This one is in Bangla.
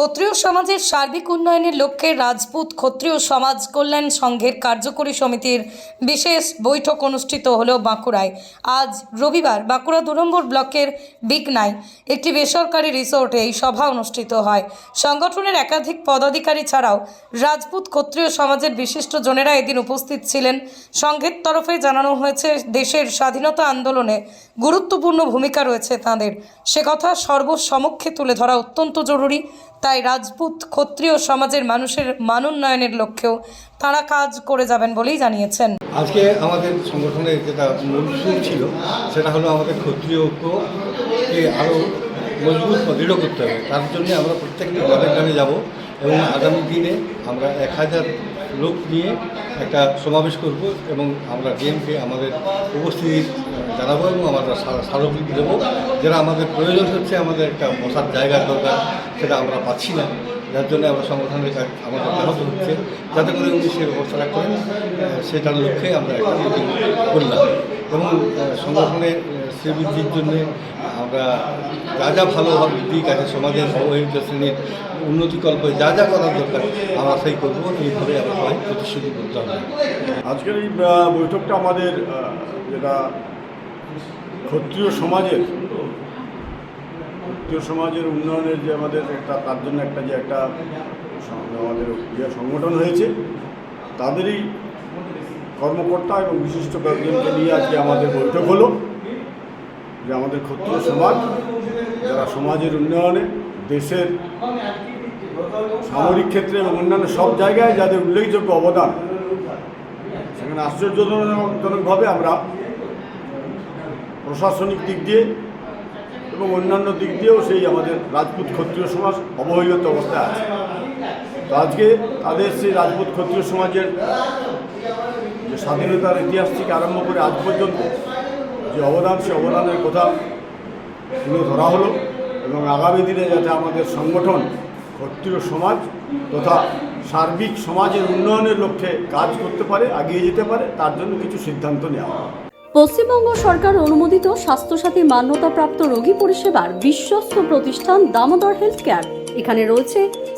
ক্ষত্রিয় সমাজের সার্বিক উন্নয়নের লক্ষ্যে রাজপুত ক্ষত্রিয় সমাজ কল্যাণ সংঘের কার্যকরী সমিতির বিশেষ বৈঠক অনুষ্ঠিত হলো বাঁকুড়ায়। আজ রবিবার বাঁকুড়া দু নম্বর ব্লকের বিকনায় একটি বেসরকারি রিসোর্টে এই সভা অনুষ্ঠিত হয়। সংগঠনের একাধিক পদাধিকারী ছাড়াও রাজপুত ক্ষত্রিয় সমাজের বিশিষ্ট জনেরা এদিন উপস্থিত ছিলেন। সংঘের তরফে জানানো হয়েছে, দেশের স্বাধীনতা আন্দোলনে গুরুত্বপূর্ণ ভূমিকা রয়েছে তাঁদের। সে কথা সর্বসমক্ষে তুলে ধরা অত্যন্ত জরুরি। তাই রাজপুত ক্ষত্রিয় সমাজের মানুষের মানোন্নয়নের লক্ষ্যেও তারা কাজ করে যাবেন বলেই জানিয়েছেন। আজকে আমাদের সংগঠনের যেটা মূল ছিল, সেটা হলো আমাদের ক্ষত্রিয় ঐক্যকে আরও মজবুত দৃঢ় করতে হবে। তার জন্য আমরা প্রত্যেকটি গ্রামে গ্রামে যাব এবং আগামী দিনে আমরা এক হাজার লোক নিয়ে একটা সমাবেশ করব এবং আমরা ডিএমকে আমাদের উপস্থিতি জানাব এবং আমরা স্মারকলিপি দেবো। যেটা আমাদের প্রয়োজন হচ্ছে, আমাদের একটা বসার জায়গার দরকার, সেটা আমরা পাচ্ছি না। যার জন্য আমরা সংগঠনের কাজ, আমাদের ব্যাহত হচ্ছে। যাতে করে উনি সে ব্যবস্থাটা করেন সেটার লক্ষ্যে আমরা একটা করলাম। এবং সংগঠনের শ্রীবৃদ্ধির জন্য আমরা যা যা ভালো দিক আছে, সমাজের অবহেলিত শ্রেণির উন্নতিকল্পে যা যা করার দরকার, আমরা সেই করব। এইভাবে আমরা সবাই প্রতিশ্রুতি করতে হবে। আজকের এই বৈঠকটা আমাদের যেটা ক্ষত্রিয় সমাজের ক্ষত্রিয় সমাজের উন্নয়নের যে আমাদের একটা, তার জন্য একটা যে একটা আমাদের ইয়ে সংগঠন হয়েছে, তাদেরই কর্মকর্তা এবং বিশিষ্ট কয়েকজনকে নিয়ে আজকে আমাদের বৈঠক হলো। যে আমাদের ক্ষত্রিয় সমাজ, যারা সমাজের উন্নয়নে, দেশের সামরিক ক্ষেত্রে এবং অন্যান্য সব জায়গায় যাদের উল্লেখযোগ্য অবদান, সেখানে আশ্চর্যজনকভাবে আমরা প্রশাসনিক দিক দিয়ে এবং অন্যান্য দিক দিয়েও সেই আমাদের রাজপুত ক্ষত্রিয় সমাজ অবহেলিত অবস্থায় আছে। তো আজকে তাদের সেই রাজপুত ক্ষত্রিয় সমাজের যে স্বাধীনতার ইতিহাস থেকে আরম্ভ করে আজ পর্যন্ত যে অবদান, সে অবদানের কথা তুলে ধরা হলো এবং আগামী দিনে যাতে আমাদের সংগঠন, ক্ষত্রিয় সমাজ তথা সার্বিক সমাজের উন্নয়নের লক্ষ্যে কাজ করতে পারে, এগিয়ে যেতে পারে, তার জন্য কিছু সিদ্ধান্ত নেওয়া পশ্চিমবঙ্গ সরকার অনুমোদিত স্বাস্থ্যসাথী মান্যতাপ্রাপ্ত রোগী পরিষেবার বিশ্বস্ত প্রতিষ্ঠান দামোদর হেলথ কেয়ার। এখানে রয়েছে